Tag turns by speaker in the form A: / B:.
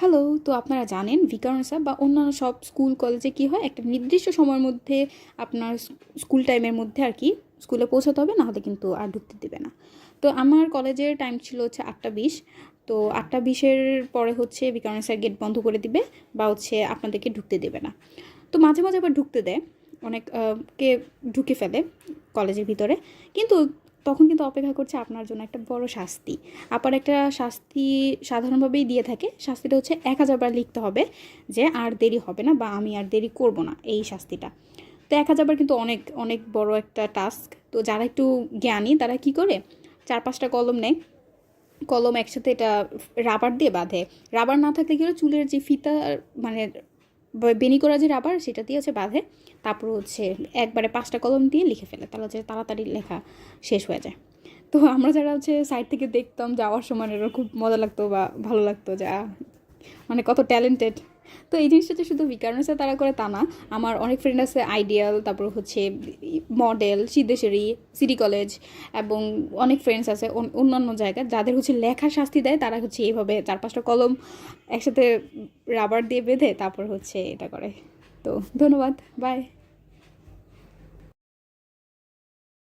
A: Hello তো আপনারা জানেন ভিকারণসা বা অন্যান্য সব স্কুল, কলেজে কি হয়? একটা নির্দিষ্ট সময়ের মধ্যে আপনার স্কুল টাইমের মধ্যে আর কি স্কুলে পৌঁছাতে হবে, নাহলে কিন্তু আর ঢুকতে দেবে না। তো আমার কলেজের টাইম ছিল হচ্ছে আটটা বিশ, তো আটটা বিশের পরে হচ্ছে বিকারণসার গেট বন্ধ করে দিবে বা হচ্ছে আপনাদেরকে ঢুকতে দেবে না। তো মাঝে মাঝে আবার ঢুকতে দেয়, অনেক কে ঢুকে ফেলে কলেজের ভিতরে। কিন্তু তখন কিন্তু অপেক্ষা করছে আপনার জন্য একটা বড় শাস্তি। আপার একটা শাস্তি সাধারণভাবেই দিয়ে থাকে। শাস্তিটা হচ্ছে এক হাজার বার লিখতে হবে যে আর দেরি হবে না বা আমি আর দেরি করব না এই শাস্তিটা। তো এক হাজার বার কিন্তু অনেক অনেক বড় একটা টাস্ক। তো যারা একটু জ্ঞানী তারা কি করে? চার পাঁচটা কলম নেয়। কলম একসাথে এটা রাবার দিয়ে বাঁধে। রাবার না থাকলে কি হলো চুলের যে ফিতা মানে বেনি করা যে রাবার সেটা দিয়ে হচ্ছে বাঁধে। তারপর হচ্ছে একবারে পাঁচটা কলম দিয়ে লিখে ফেলে, তাহলে হচ্ছে তাড়াতাড়ি লেখা শেষ হয়ে যায়। তো আমরা যারা হচ্ছে সাইড থেকে দেখতাম, যাওয়ার সময় খুব মজা লাগতো বা ভালো লাগতো যা। মানে কত ট্যালেন্টেড তো এই জিনিসটা তো শুধু বিকারণে তারা করে তা না, আমার অনেক ফ্রেন্ড আছে আইডিয়াল তারপর হচ্ছে মডেল সিদ্ধেশ্বরী সিটি কলেজ এবং অনেক ফ্রেন্ডস আছে অন- অন্যান্য জায়গায়, যাদের হচ্ছে লেখা শাস্তি দেয়, তারা হচ্ছে এইভাবে চার পাঁচটা কলম একসাথে রাবার দিয়ে বেঁধে তারপর হচ্ছে এটা করে। তো ধন্যবাদ বাই